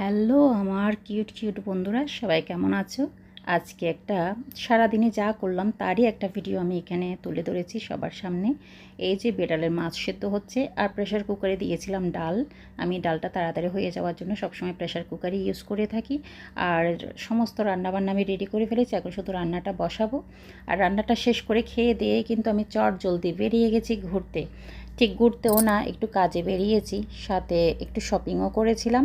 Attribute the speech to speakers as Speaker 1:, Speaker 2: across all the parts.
Speaker 1: Hello আমার cute cute বন্ধুরা, সবাই কেমন আছো? আজকে একটা সারাদিনে যা করলাম তারই একটা ভিডিও আমি এখানে তুলে ধরেছি সবার সামনে। এই যে বেডালের মাছ সেদ্ধ হচ্ছে আর প্রেশার কুকারে দিয়েছিলাম ডাল। আমি ডালটা তাড়াতাড়ি হয়ে যাওয়ার জন্য সবসময় প্রেশার কুকারই ইউজ করে থাকি। আর সমস্ত রান্নাবান্না আমি রেডি করে ফেলেছি, এখন শুধু রান্নাটা বসাবো। আর রান্নাটা শেষ করে খেয়ে দিয়ে কিন্তু আমি চট জলদি বেরিয়ে গেছি ঘুরতে। ঠিক ঘুরতেও না, একটু কাজে বেরিয়েছি, সাথে একটু শপিংও করেছিলাম।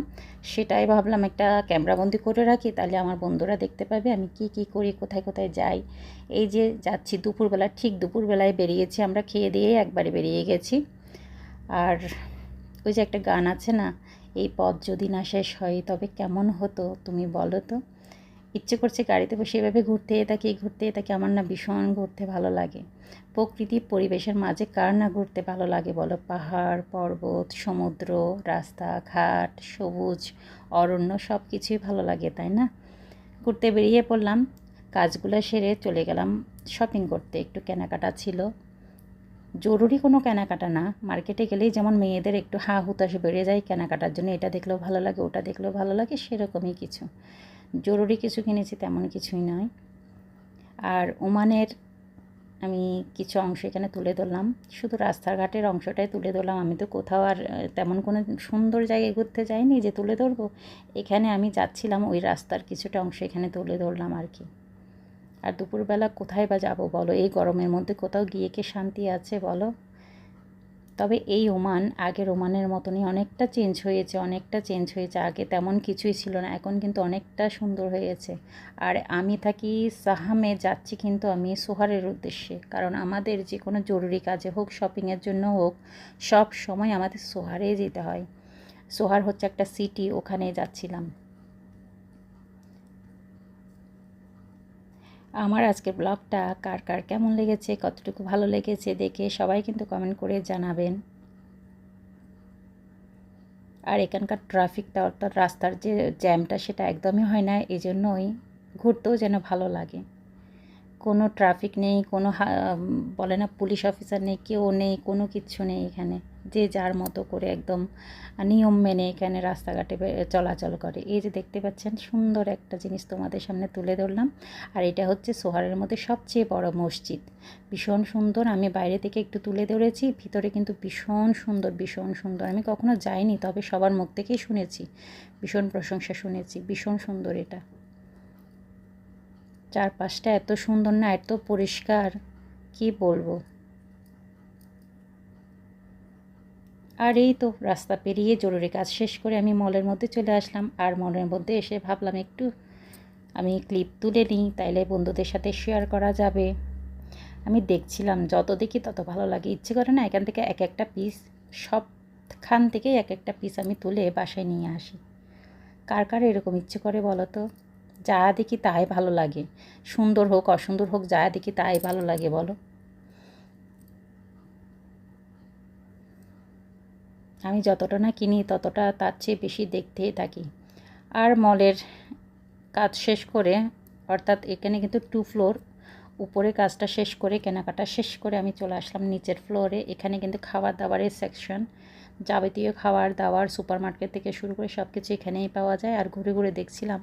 Speaker 1: সেটাই ভাবলাম একটা ক্যামেরাবন্দি করে রাখি, তাহলে আমার বন্ধুরা দেখতে পাবে আমি কি কি করি, কোথায় কোথায় যাই। এই যে যাচ্ছি দুপুরবেলা, ঠিক দুপুরবেলায় বেরিয়েছি আমরা, খেয়ে দিয়ে একবারে বেরিয়ে গেছি। আর ওই যে একটা গান আছে না, এই পথ যদি না শেষ হয় তবে কেমন হতো? তুমি বলো তো। ইচ্ছে করছে গাড়িতে বসে এভাবে ঘুরতে থাকি ঘুরতে থাকি আমার না ভীষণ ঘুরতে ভালো লাগে। প্রকৃতি পরিবেশের মাঝে কার না ঘুরতে ভালো লাগে বলো? পাহাড়, পর্বত, সমুদ্র, রাস্তা, ঘাট, সবুজ, অরণ্য সব কিছুই ভালো লাগে, তাই না? ঘুরতে বেরিয়ে পড়লাম, কাজগুলো সেরে চলে গেলাম শপিং করতে। একটু কেনাকাটা ছিল। জরুরি কোনো কেনাকাটা না। মার্কেটে গেলেই যেমন মেয়েদের একটু হা হুতাশ বেড়ে যায়, কেনাকাটার জন্য এটা দেখলেও ভালো লাগে, ওটা দেখলেও ভালো লাগে, সেরকমই কিছু। জরুরি কিছু কিনেছি তেমন কিছুই নয়। আর ওমানের আমি কিছু অংশ এখানে তুলে ধরলাম। শুধু রাস্তাঘাটের অংশটাই তুলে ধরলাম। আমি তো কোথাও আর তেমন কোনো সুন্দর জায়গায় ঘুরতে যাইনি যে তুলে ধরবো। এখানে আমি যাচ্ছিলাম, ওই রাস্তার কিছুটা অংশ এখানে তুলে ধরলাম আর কি। আর দুপুরবেলা কোথায় বা যাব বলো? এই গরমের মধ্যে কোথাও গিয়ে কি শান্তি আছে বলো? তবে এই ওমান আগের ওমানের মতনই অনেকটা চেঞ্জ হয়েছে, অনেকটা চেঞ্জ হয়েছে। আগে তেমন কিছুই ছিল না, এখন কিন্তু অনেকটা সুন্দর হয়েছে। আর আমি থাকি সাহামে, যাচ্ছি কিন্তু আমি সোহারের উদ্দেশ্যে। কারণ আমাদের যে কোনো জরুরি কাজে হোক শপিংয়ের জন্য হোক, সব সময় আমাদের সোহারে যেতে হয়। সোহার হচ্ছে একটা সিটি ওখানে যাচ্ছিলাম। আমার আজকের ব্লগটা কার কার কেমন লেগেছে, কতটুকু ভালো লেগেছে দেখে সবাই কিন্তু কমেন্ট করে জানাবেন। আর এখানকার ট্রাফিকটা অর্থাৎ রাস্তার যে জ্যামটা সেটা একদমই হয় না এই জন্যই ঘুরতেও যেন ভালো লাগে। কোনো ট্রাফিক নেই, কোনো বলে না পুলিশ অফিসার নেই, কেউ নেই, কোনো কিচ্ছু নেই এখানে। যে যার মতো করে একদম নিয়ম মেনে এখানে রাস্তাঘাটে চলাচল করে। এই যে দেখতে পাচ্ছেন, সুন্দর একটা জিনিস তোমাদের সামনে তুলে ধরলাম। আর এটা হচ্ছে সোহারের মধ্যে সবচেয়ে বড় মসজিদ। ভীষণ সুন্দর, আমি বাইরে থেকে একটু তুলে ধরেছি, ভিতরে কিন্তু ভীষণ সুন্দর ভীষণ সুন্দর। আমি কখনো যাইনি, তবে সবার মুখ থেকেই শুনেছি। ভীষণ প্রশংসা শুনেছি, ভীষণ সুন্দর এটা। চারপাশটা এত সুন্দর না, এত পরিষ্কার, কি বলব? আর এই তো রাস্তা পেরিয়ে জরুরি কাজ শেষ করে আমি মলের মধ্যে চলে আসলাম। আর মলের মধ্যে এসে ভাবলাম একটু আমি ক্লিপ তুলে নিই, তাইলে বন্ধুদের সাথে শেয়ার করা যাবে। আমি দেখছিলাম, যত দেখি তত ভালো লাগে। ইচ্ছে করে না এখান থেকে এক একটা পিস সবখান থেকে এক একটা পিস আমি তুলে বাসায় নিয়ে আসি। কার কার এরকম ইচ্ছে করে বলো তো? যা দেখি তাই ভালো লাগে। সুন্দর হোক, অসুন্দর হোক, যা দেখি তাই ভালো লাগে, বলো। আমি যতটা না কিনি, ততটা তার চেয়ে বেশি দেখতেই থাকি। আর মলের কাজ শেষ করে, অর্থাৎ এখানে কিন্তু টু ফ্লোর উপরে কাজটা শেষ করে, কেনাকাটা শেষ করে আমি চলে আসলাম নিচের ফ্লোরে এখানে কিন্তু খাবার দাবারের সেকশন যাবতীয় খাবার দাবার সুপার মার্কেট থেকে শুরু করে সব কিছু এখানেই পাওয়া যায়। আর ঘুরে ঘুরে দেখছিলাম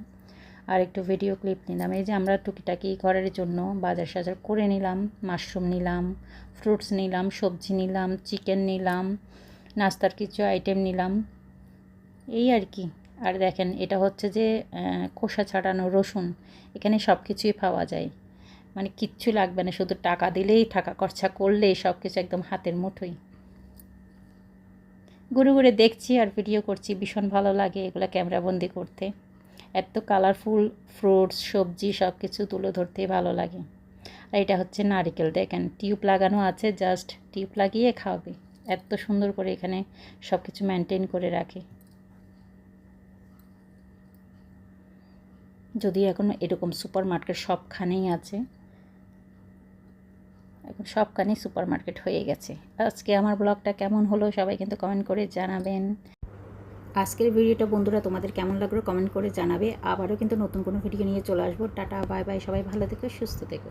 Speaker 1: আর একটু ভিডিও ক্লিপ নিলাম। এই যে আমরা টুকিটাকি ঘরের জন্য বাজার সাজার করে নিলাম মাশরুম নিলাম ফ্রুটস নিলাম, সবজি নিলাম চিকেন নিলাম, নাস্তার কিছু আইটেম নিলাম। এই আর কি। আর দেখেন, এটা হচ্ছে যে খোসা ছাড়ানো রসুন। এখানে সব কিছুই পাওয়া যায়। মানে কিচ্ছু লাগবে না, শুধু টাকা দিলেই, টাকা খরচা করলেই সব কিছু একদম হাতের মুঠোই। ঘুরে ঘুরে দেখছি আর ভিডিও করছি, ভীষণ ভালো লাগে এগুলো ক্যামেরাবন্দি করতে। এত কালারফুল ফ্রুটস সবজি সব কিছু তুলে ধরতে ভালো লাগে। আর এটা হচ্ছে নারিকেল, দেখেন, টিউব লাগানো আছে জাস্ট টিউব লাগিয়ে খাওয়াবে। এত সুন্দর করে এখানে সব কিছু মেনটেন করে রাখে। যদি এখন এরকম সুপার মার্কেট সবখানেই আছে। এখন সবখানেই সুপার মার্কেট হয়ে গেছে। আজকে আমার ব্লগটা কেমন হলো সবাই কিন্তু কমেন্ট করে জানাবেন। আজকের ভিডিওটা বন্ধুরা তোমাদের কেমন লাগল কমেন্ট করে জানাবে। আবারও কিন্তু নতুন কোনো ভিডিও নিয়ে চলে আসব। টাটা, বাই বাই, সবাই ভালো থেকো, সুস্থ থেকো।